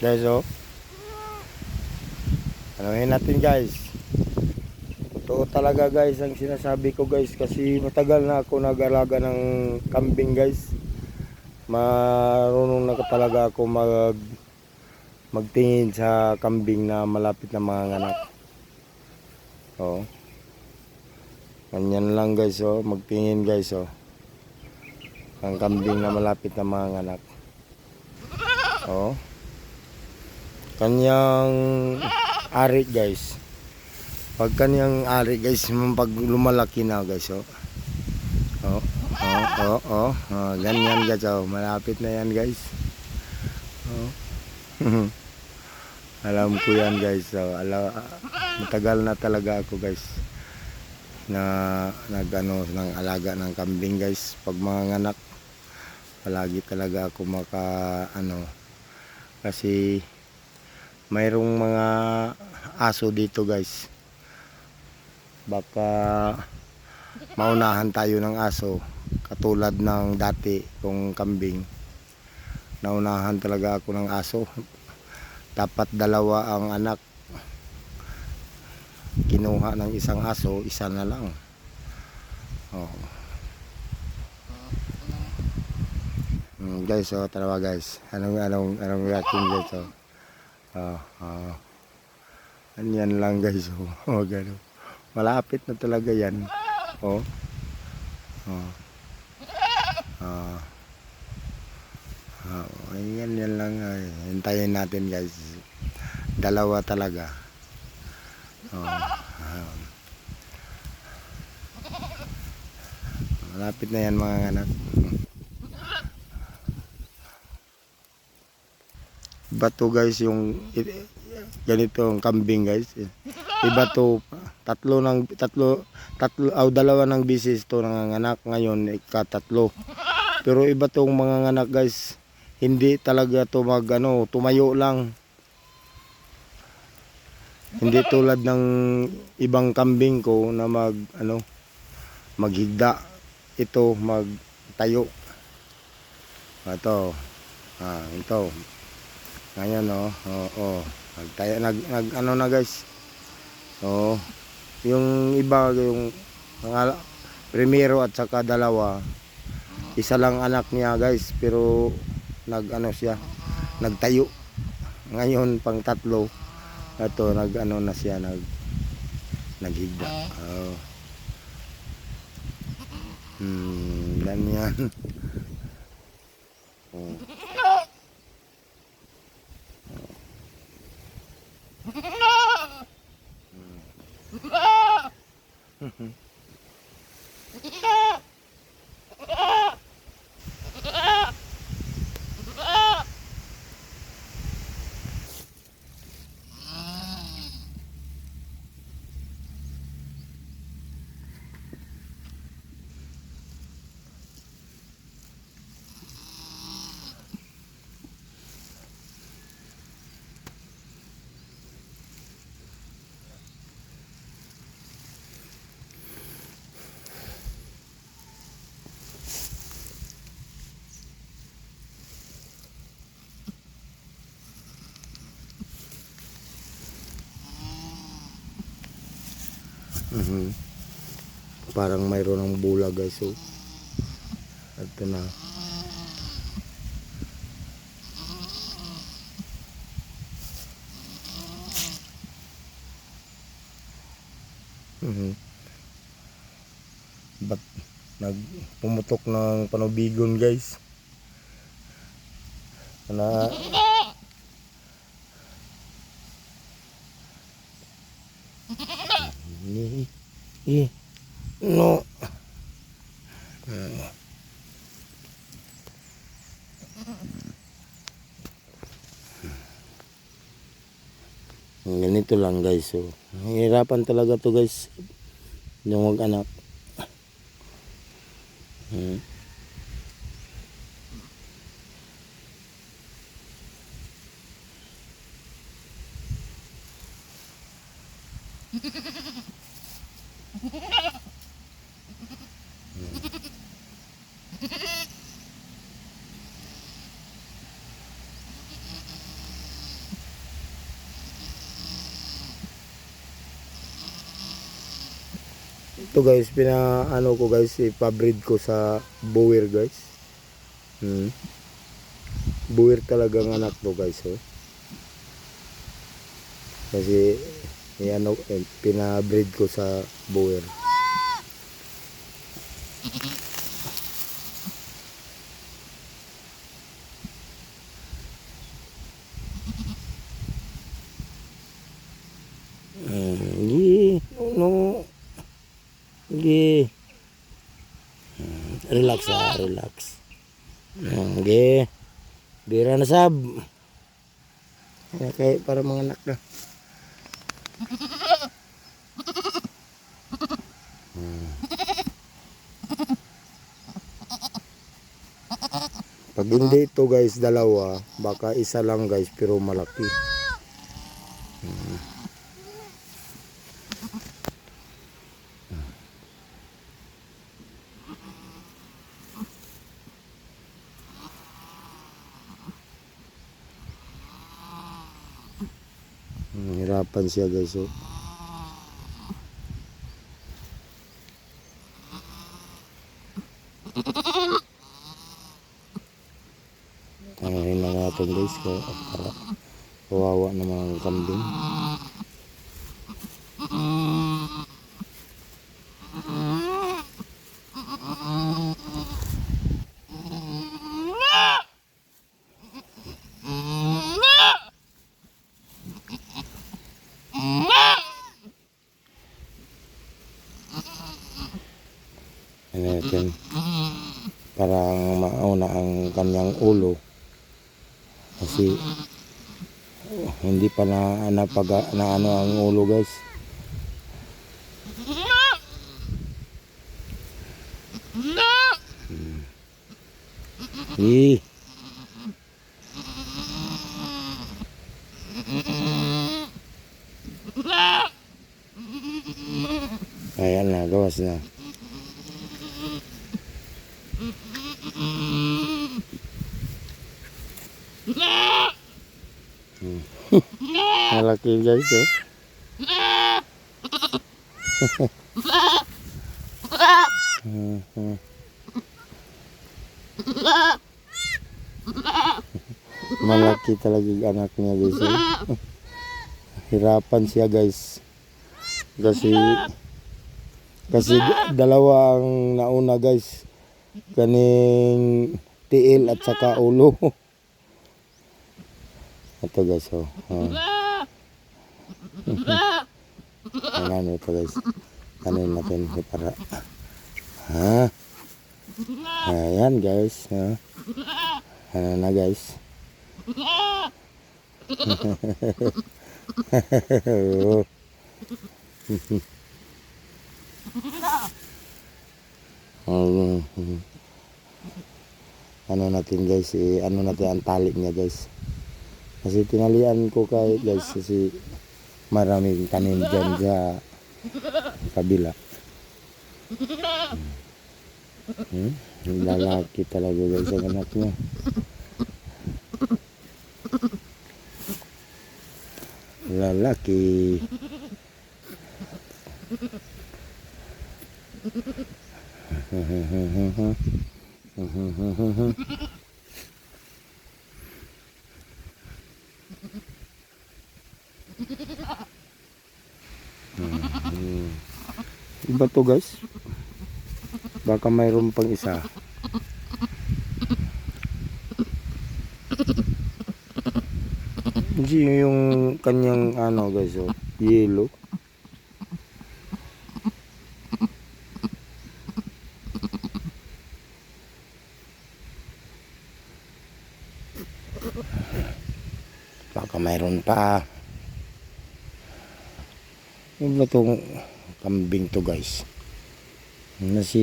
Guys, oh. Anuhin natin guys. Totoo talaga guys ang sinasabi ko guys kasi matagal na ako nag-alaga ng kambing guys. Marunong na talaga ako mag magtingin sa kambing na malapit na mga anak. Oh. Ganyan lang guys oh, magtingin guys oh. Ang kambing na malapit na mga anak. Oh. Kanyang ari guys. Pag kanyang ari guys, pag lumalaki na guys oh. Oh, oh, oh, oh, oh, ganyan guys oh, malapit na yan guys. Oh. Alam ko yan guys. So, ala, matagal na talaga ako guys na nagano ng alaga ng kambing guys. Pag mga anak palagi talaga ako maka ano kasi mayroong mga aso dito guys. Baka maunahan tayo ng aso katulad ng dati kong kambing. Naunahan talaga ako ng aso dapat dalawa ang anak kinuha ng isang aso isa na lang oh. Mm, guys oh tara guys anong anong anong reaction guys oh oh, oh. Anyan lang guys oh, gano. malapit na talaga yan oh oh oh Oh, ayan yan lang. Ay, hintayin natin guys. Dalawa talaga. Oh, ah. Malapit na yan mga anak. Iba to guys yung ganito ang kambing guys. Iba to tatlo ng tatlo tatlo aw dalawa ng bisis to nanganganak ngayon ikatatlo. Pero iba tong mga anak guys hindi talaga to mag ano, tumayo lang. Hindi tulad ng ibang kambing ko na mag ano maghigda. Ito magtayo. Ito. Ah, ito. Ngayon oh, oh, oh. Nagtayo nag, nag ano na guys. Oh. Yung iba yung mga primero at saka dalawa isa lang anak niya guys pero nag ano siya nagtayo ngayon pang tatlo ito nag ano na siya nag naghigda oh. hmm ganyan oh. 嗯哼。Mhm. Parang mayroon ng bula guys. So, ito na. Mhm. Ba't nagpumutok ng panubigon guys? Na ni i no hmm. ganito lang guys oh. so hirapan talaga to guys yung mag anak hmm. ito guys pina ano ko guys ipabreed ko sa bower guys hmm. bower talagang anak to guys oh. kasi eh, ano, eh, pinabreed ko sa bower. Gi, no, gi. Relax ah, relax. Gi. Bira na sab. Kaya para mga anak na. Pag hindi ito guys, dalawa, baka isa lang guys, pero malaki. Hirapan siya guys. Oh. Tanahin na natin guys ko para kawawa ng mga kambing. Ano natin parang mauna ang kanyang ulo kasi oh, hindi pa na napag na ano ang ulo guys Hmm. Eh. Ayan na, gawas na. Hmm. Malaki guys oh. Malaki talaga yung anak niya guys oh. Hirapan siya guys. Kasi kasi dalawa ang nauna guys. Kaning tiil at saka ulo. Ito guys oh. oh. Ayan ito guys. Ano natin para ha? Ayan guys. Ha? Ano na guys? Oh. Ano natin guys, eh, ano natin ang tali niya guys. Kasi tinalian ko kay guys kasi maraming tanim dyan sa kabila. Hmm? Hmm? Lalaki talaga guys ang anak niya. Lalaki. Iba to guys. Baka mayroon pang isa. Hindi yung kanyang ano guys oh, yellow. Baka mayroon pa. Yung ba kambing to guys? Na si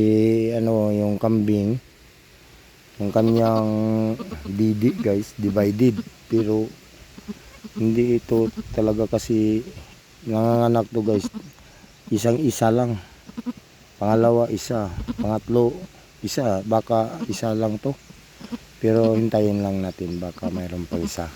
ano yung kambing yung kanyang didi guys divided. Pero hindi ito talaga kasi nanganganak to guys. Isang isa lang. Pangalawa isa. Pangatlo isa. Baka isa lang to. Pero hintayin lang natin. Baka mayroon pa isa